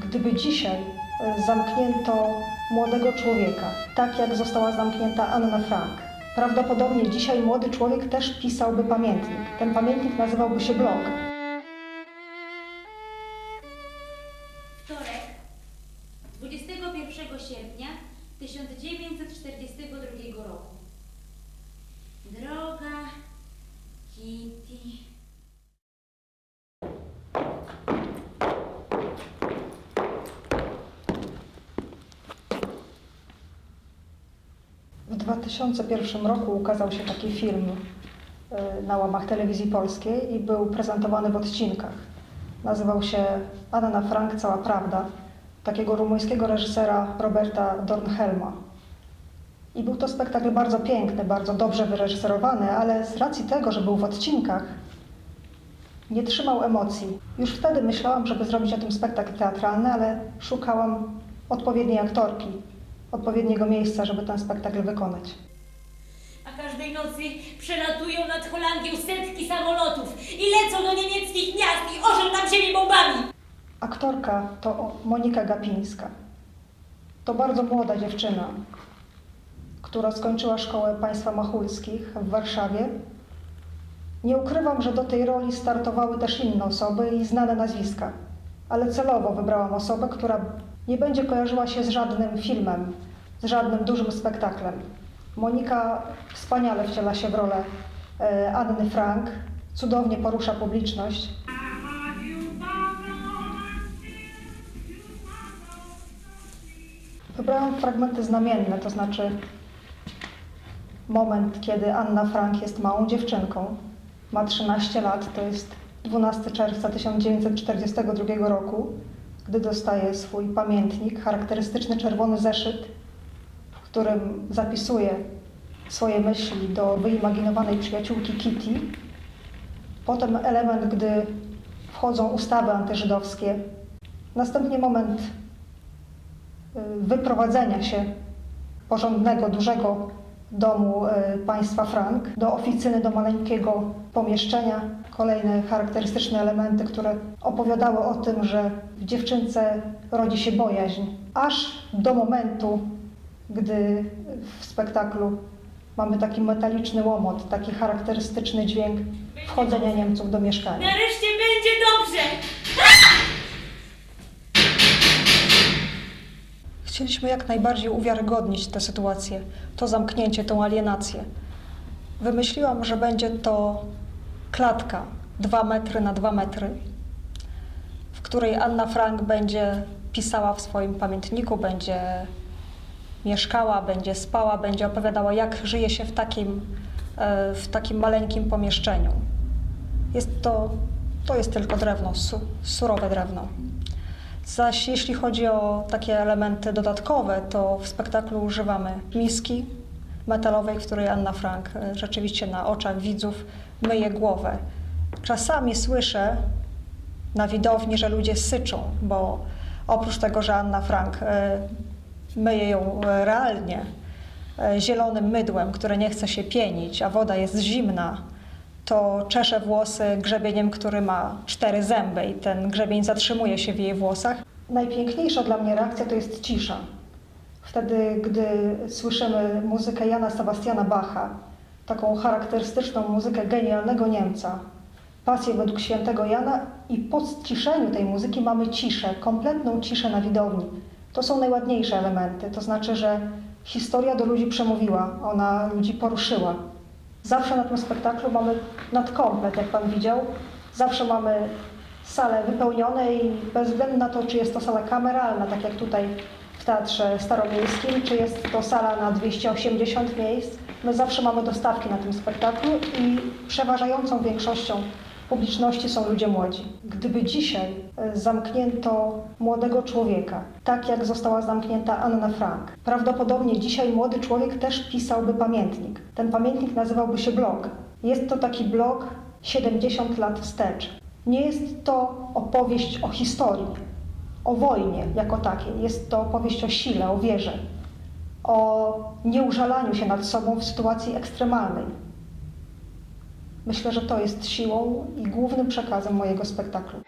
Gdyby dzisiaj e, zamknięto młodego człowieka, tak jak została zamknięta Anna Frank, prawdopodobnie dzisiaj młody człowiek też pisałby pamiętnik. Ten pamiętnik nazywałby się blog. Wtorek, 21 sierpnia 1942 roku. Droga Kitty. W 2001 roku ukazał się taki film e, na łamach telewizji polskiej i był prezentowany w odcinkach. Nazywał się Anna Frank Cała Prawda, takiego rumuńskiego reżysera Roberta Dornhelma. I był to spektakl bardzo piękny, bardzo dobrze wyreżyserowany, ale z racji tego, że był w odcinkach, nie trzymał emocji. Już wtedy myślałam, żeby zrobić o tym spektakl teatralny, ale szukałam odpowiedniej aktorki, odpowiedniego miejsca, żeby ten spektakl wykonać. A każdej nocy przelatują nad Holandią setki samolotów i lecą do niemieckich miast i orzą tam ziemię bombami. Aktorka to Monika Gapińska. To bardzo młoda dziewczyna, która skończyła szkołę państwa machulskich w Warszawie. Nie ukrywam, że do tej roli startowały też inne osoby i znane nazwiska, ale celowo wybrałam osobę, która nie będzie kojarzyła się z żadnym filmem, z żadnym dużym spektaklem. Monika wspaniale wciela się w rolę e, Anny Frank, cudownie porusza publiczność. Wybrałam fragmenty znamienne, to znaczy moment, kiedy Anna Frank jest małą dziewczynką, ma 13 lat, to jest 12 czerwca 1942 roku, gdy dostaje swój pamiętnik, charakterystyczny czerwony zeszyt, w którym zapisuje swoje myśli do wyimaginowanej przyjaciółki Kitty. Potem element, gdy wchodzą ustawy antyżydowskie. Następnie moment y, wyprowadzenia się porządnego, dużego domu y, państwa Frank do oficyny, do maleńkiego pomieszczenia. Kolejne charakterystyczne elementy, które opowiadały o tym, że w dziewczynce rodzi się bojaźń. Aż do momentu, gdy w spektaklu mamy taki metaliczny łomot, taki charakterystyczny dźwięk wchodzenia Niemców do mieszkania. Nareszcie będzie dobrze. Chcieliśmy jak najbardziej uwiarygodnić tę sytuację, to zamknięcie, tą alienację. Wymyśliłam, że będzie to klatka 2 metry na 2 metry, w której Anna Frank będzie pisała w swoim pamiętniku, będzie mieszkała, będzie spała, będzie opowiadała, jak żyje się w takim, e, w takim maleńkim pomieszczeniu. Jest to, to jest tylko drewno, su, surowe drewno. Zaś jeśli chodzi o takie elementy dodatkowe, to w spektaklu używamy miski metalowej, w której Anna Frank e, rzeczywiście na oczach widzów myje głowę. Czasami słyszę na widowni, że ludzie syczą, bo oprócz tego, że Anna Frank e, myje ją e, realnie zielonym mydłem, które nie chce się pienić, a woda jest zimna, to czesze włosy grzebieniem, który ma cztery zęby i ten grzebień zatrzymuje się w jej włosach. Najpiękniejsza dla mnie reakcja to jest cisza. Wtedy, gdy słyszymy muzykę Jana Sebastiana Bacha, taką charakterystyczną muzykę genialnego Niemca, pasję według świętego Jana i po ściszeniu tej muzyki mamy ciszę, kompletną ciszę na widowni. To są najładniejsze elementy, to znaczy, że historia do ludzi przemówiła, ona ludzi poruszyła. Zawsze na tym spektaklu mamy nadkomplet, jak Pan widział. Zawsze mamy salę wypełnione i bez względu na to, czy jest to sala kameralna, tak jak tutaj w Teatrze Staromiejskim, czy jest to sala na 280 miejsc, my zawsze mamy dostawki na tym spektaklu i przeważającą większością publiczności są ludzie młodzi. Gdyby dzisiaj e, zamknięto młodego człowieka, tak jak została zamknięta Anna Frank, prawdopodobnie dzisiaj młody człowiek też pisałby pamiętnik. Ten pamiętnik nazywałby się blog. Jest to taki blog 70 lat wstecz. Nie jest to opowieść o historii, o wojnie jako takiej. Jest to opowieść o sile, o wierze, o nieużalaniu się nad sobą w sytuacji ekstremalnej. Myślę, że to jest siłą i głównym przekazem mojego spektaklu.